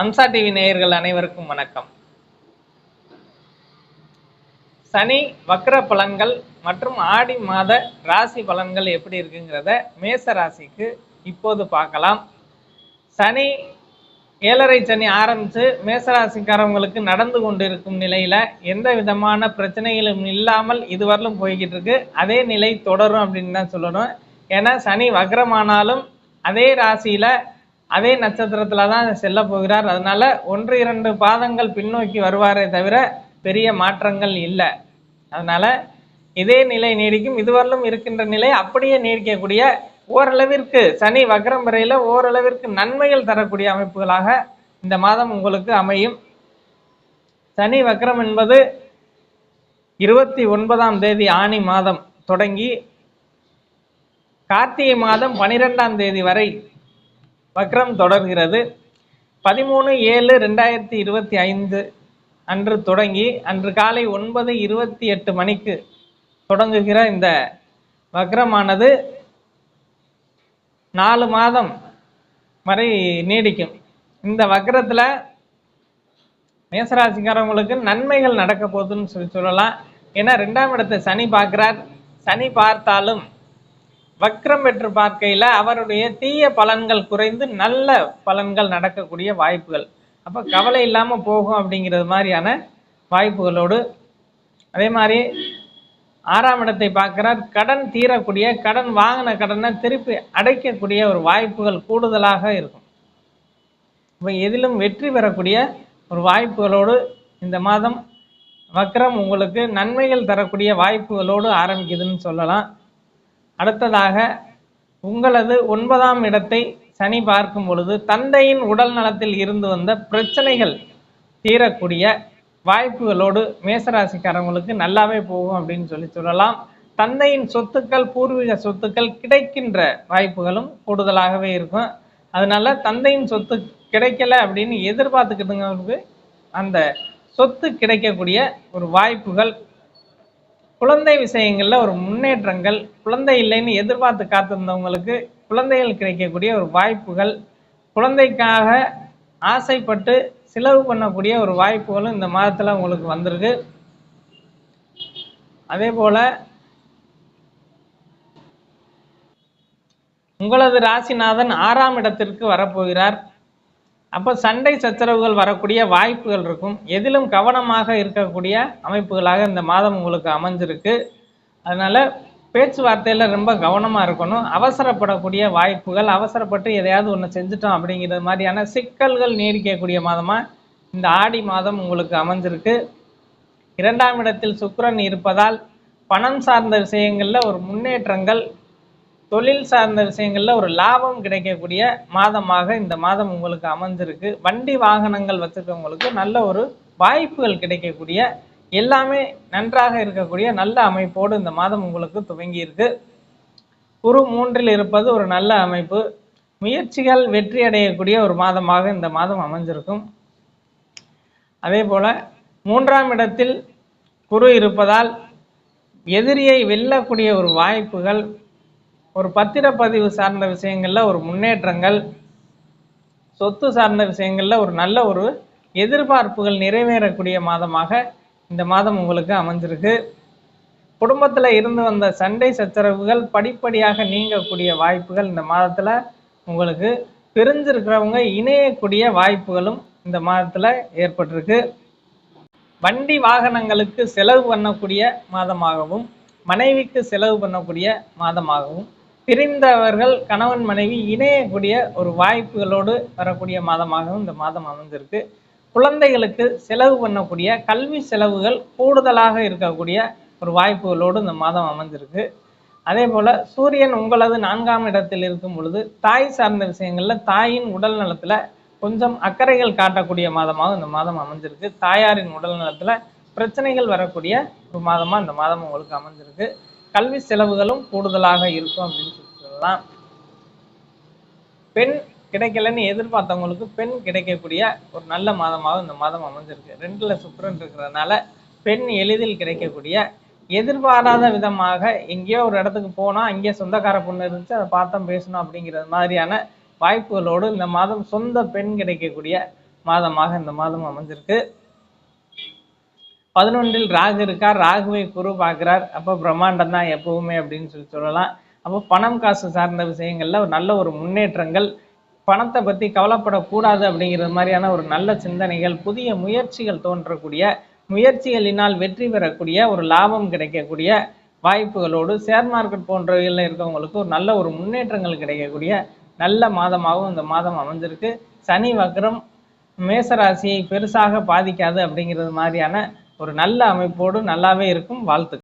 Amsa TV நேயர்கள் அனைவருக்கும் வணக்கம். சனி வக்ர பலன்கள் மற்றும் ஆடி மாத ராசி பலன்கள் எப்படி இருக்குங்கிறத மேச ராசிக்கு இப்போது பார்க்கலாம். சனி ஏழரை சனி ஆரம்பித்து மேசராசிக்காரவங்களுக்கு நடந்து கொண்டிருக்கும் நிலையில் எந்த விதமான பிரச்சனைகளும் இல்லாமல் இதுவரையிலும் போய்கிட்டு இருக்கு. அதே நிலை தொடரும் அப்படின்னு தான் சொல்லணும். ஏன்னா சனி வக்ரமானாலும் அதே ராசியில் அதே நட்சத்திரத்தில் தான் செல்ல போகிறார். அதனால ஒன்று இரண்டு பாதங்கள் பின்னோக்கி வருவாரே தவிர பெரிய மாற்றங்கள் இல்லை. அதனால இதே நிலை நீடிக்கும். இதுவரையிலும் இருக்கின்ற நிலை அப்படியே நீடிக்கக்கூடிய ஓரளவிற்கு சனி வக்ரம் வரையில் ஓரளவிற்கு நன்மைகள் தரக்கூடிய அமைப்புகளாக இந்த மாதம் உங்களுக்கு அமையும். சனி வக்ரம் என்பது இருபத்தி ஒன்பதாம் தேதி ஆணி மாதம் தொடங்கி கார்த்திகை மாதம் பனிரெண்டாம் தேதி வரை வக்ரம் தொடர்கிறது. பதிமூணு ஏழு ரெண்டாயிரத்தி இருபத்தி ஐந்து அன்று தொடங்கி அன்று காலை ஒன்பது இருபத்தி எட்டு மணிக்கு தொடங்குகிற இந்த வக்ரமானது நாலு மாதம் வரை நீடிக்கும். இந்த வக்ரத்தில் மேசராசிக்காரவங்களுக்கு நன்மைகள் நடக்க போகுதுன்னு சொல்லி சொல்லலாம். ஏன்னா ரெண்டாம் இடத்தை சனி பார்க்குறார். சனி பார்த்தாலும் வக்ரம் பெற்று பார்க்கையில் அவருடைய தீய பலன்கள் குறைந்து நல்ல பலன்கள் நடக்கக்கூடிய வாய்ப்புகள். அப்போ கவலை இல்லாமல் போகும் அப்படிங்கிறது மாதிரியான வாய்ப்புகளோடு அதே மாதிரி ஆறாம் இடத்தை பார்க்கிறார். கடன் தீரக்கூடிய கடன் வாங்கின கடனை திருப்பி அடைக்கக்கூடிய ஒரு வாய்ப்புகள் கூடுதலாக இருக்கும். இப்போ எதிலும் வெற்றி பெறக்கூடிய ஒரு வாய்ப்புகளோடு இந்த மாதம் வக்ரம் உங்களுக்கு நன்மைகள் தரக்கூடிய வாய்ப்புகளோடு ஆரம்பிக்குதுன்னு சொல்லலாம். அடுத்ததாக உங்களது ஒன்பதாம் இடத்தை சனி பார்க்கும் பொழுது தந்தையின் உடல் நலத்தில் இருந்து வந்த பிரச்சனைகள் தீரக்கூடிய வாய்ப்புகளோடு மேசராசிக்காரங்களுக்கு நல்லாவே போகும் அப்படின்னு சொல்லி சொல்லலாம். தந்தையின் சொத்துக்கள் பூர்வீக சொத்துக்கள் கிடைக்கின்ற வாய்ப்புகளும் கூடுதலாகவே இருக்கும். அதனால தந்தையின் சொத்து கிடைக்கல அப்படின்னு எதிர்பார்த்துக்கிட்டுங்களுக்கு அந்த சொத்து கிடைக்கக்கூடிய ஒரு வாய்ப்புகள் குழந்தை விஷயங்களில் ஒரு முன்னேற்றங்கள் குழந்தை இல்லைன்னு எதிர்பார்த்து காத்திருந்தவங்களுக்கு குழந்தைகள் கிடைக்கக்கூடிய ஒரு வாய்ப்புகள் குழந்தைக்காக ஆசைப்பட்டு செலவு பண்ணக்கூடிய ஒரு வாய்ப்புகளும் இந்த மாதத்தில் உங்களுக்கு வந்திருக்கு. அதே போல் உங்களது ராசிநாதன் ஆறாம் இடத்திற்கு வரப்போகிறார். அப்போ சண்டை சச்சரவுகள் வரக்கூடிய வாய்ப்புகள் இருக்கும். எதிலும் கவனமாக இருக்கக்கூடிய அமைப்புகளாக இந்த மாதம் உங்களுக்கு அமைஞ்சிருக்கு. அதனால் பேச்சுவார்த்தையில் ரொம்ப கவனமாக இருக்கணும். அவசரப்படக்கூடிய வாய்ப்புகள் அவசரப்பட்டு எதையாவது ஒன்று செஞ்சுட்டோம் அப்படிங்கிறது மாதிரியான சிக்கல்கள் நீடிக்கக்கூடிய மாதமாக இந்த ஆடி மாதம் உங்களுக்கு அமைஞ்சிருக்கு. இரண்டாம் இடத்தில் சுக்கரன் இருப்பதால் பணம் சார்ந்த விஷயங்களில் ஒரு முன்னேற்றங்கள் தொழில் சார்ந்த விஷயங்களில் ஒரு லாபம் கிடைக்கக்கூடிய மாதமாக இந்த மாதம் உங்களுக்கு அமைஞ்சிருக்கு. வண்டி வாகனங்கள் வச்சுருக்கவங்களுக்கு நல்ல ஒரு வாய்ப்புகள் கிடைக்கக்கூடிய எல்லாமே நன்றாக இருக்கக்கூடிய நல்ல அமைப்போடு இந்த மாதம் உங்களுக்கு துவங்கி இருக்கு குரு மூன்றில் இருப்பது ஒரு நல்ல அமைப்பு. முயற்சிகள் வெற்றி அடையக்கூடிய ஒரு மாதமாக இந்த மாதம் அமைஞ்சிருக்கும். அதே போல மூன்றாம் இடத்தில் குரு இருப்பதால் எதிரியை வெல்லக்கூடிய ஒரு வாய்ப்புகள் ஒரு பத்திரப்பதிவு சார்ந்த விஷயங்களில் ஒரு முன்னேற்றங்கள் சொத்து சார்ந்த விஷயங்களில் ஒரு நல்ல ஒரு எதிர்பார்ப்புகள் நிறைவேறக்கூடிய மாதமாக இந்த மாதம் உங்களுக்கு அமைஞ்சிருக்கு. குடும்பத்தில் இருந்து வந்த சண்டை சச்சரவுகள் படிப்படியாக நீங்கக்கூடிய வாய்ப்புகள் இந்த மாதத்தில் உங்களுக்கு பிரிஞ்சிருக்கிறவங்க இணையக்கூடிய வாய்ப்புகளும் இந்த மாதத்தில் ஏற்பட்டிருக்கு. வண்டி வாகனங்களுக்கு செலவு பண்ணக்கூடிய மாதமாகவும் மனைவிக்கு செலவு பண்ணக்கூடிய மாதமாகவும் பிரிந்தவர்கள் கணவன் மனைவி இணையக்கூடிய ஒரு வாய்ப்புகளோடு வரக்கூடிய மாதமாகவும் இந்த மாதம் அமைந்திருக்கு. குழந்தைகளுக்கு செலவு பண்ணக்கூடிய கல்வி செலவுகள் கூடுதலாக இருக்கக்கூடிய ஒரு வாய்ப்புகளோடு இந்த மாதம் அமைஞ்சிருக்கு அதே போல் சூரியன் உங்களது நான்காம் இடத்தில் இருக்கும் பொழுது தாய் சார்ந்த விஷயங்களில் தாயின் உடல் நலத்தில் கொஞ்சம் அக்கறைகள் காட்டக்கூடிய மாதமாக இந்த மாதம் அமைஞ்சிருக்கு தாயாரின் உடல் நலத்தில் பிரச்சனைகள் வரக்கூடிய ஒரு மாதமாக இந்த மாதம் உங்களுக்கு அமைஞ்சிருக்கு கல்வி செலவுகளும் கூடுதலாக இருக்கும் அப்படின்னு சொல்லி சொல்லலாம் பெண் கிடைக்கலன்னு எதிர்பார்த்தவங்களுக்கு பெண் கிடைக்கக்கூடிய ஒரு நல்ல மாதமாக இந்த மாதம் அமைஞ்சிருக்கு. ரெண்டுல சுக்கரன் இருக்கிறதுனால பெண் எளிதில் கிடைக்கக்கூடிய எதிர்பாராத விதமாக எங்கேயோ ஒரு இடத்துக்கு போனால் அங்கேயே சொந்தக்கார பொண்ணு இருந்துச்சு அதை பார்த்தோம் பேசணும் அப்படிங்கிறது மாதிரியான வாய்ப்புகளோடு இந்த மாதம் சொந்த பெண் கிடைக்கக்கூடிய மாதமாக இந்த மாதம் அமைஞ்சிருக்கு. பதினொன்றில் ராகு இருக்கார். ராகுவை குரு பார்க்கிறார். அப்போ பிரம்மாண்டம் தான் எப்பவுமே அப்படின்னு சொல்லி சொல்லலாம். அப்போ பணம் காசு சார்ந்த விஷயங்கள்ல ஒரு நல்ல ஒரு முன்னேற்றங்கள். பணத்தை பத்தி கவலைப்படக்கூடாது அப்படிங்கிறது மாதிரியான ஒரு நல்ல சிந்தனைகள் புதிய முயற்சிகள் தோன்றக்கூடிய முயற்சிகளினால் வெற்றி பெறக்கூடிய ஒரு லாபம் கிடைக்கக்கூடிய வாய்ப்புகளோடு ஷேர் மார்க்கெட் போன்றவைகளில் இருக்கவங்களுக்கு ஒரு நல்ல ஒரு முன்னேற்றங்கள் கிடைக்கக்கூடிய நல்ல மாதமாகவும் இந்த மாதம் அமைஞ்சிருக்கு. சனி வக்ரம் மேசராசியை பெருசாக பாதிக்காது அப்படிங்கிறது மாதிரியான ஒரு நல்ல அமைப்போடு நல்லாவே இருக்கும். வாழ்த்து